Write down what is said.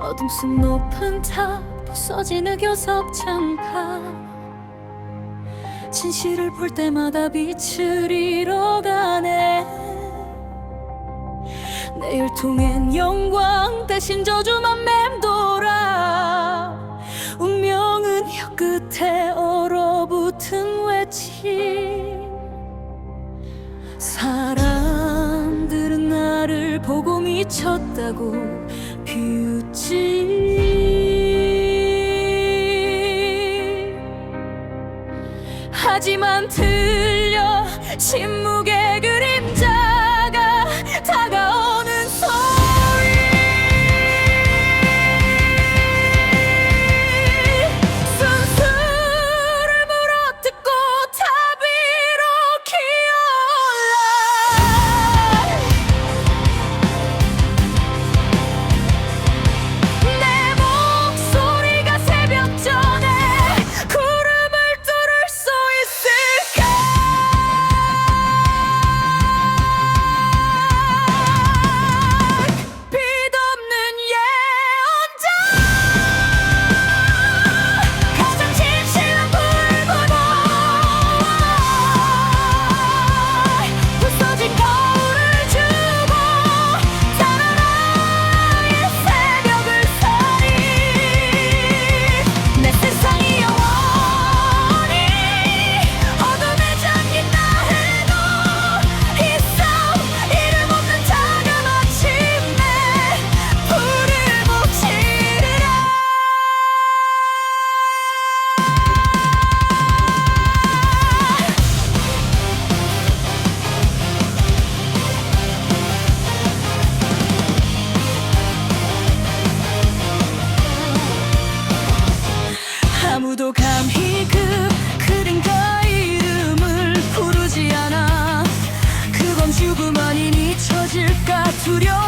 어둠 속 높은 탑 부서진 흑요석 창가. 진실을 볼 때마다 빛을 잃어가네. 내 혈통엔 영광 대신 저주만 맴돌아. 운명은 혀 끝에 얼어붙은 외침. 사람들은 나를 보고 미쳤다고 비웃지 하지만 들려 침묵의 그림자 주려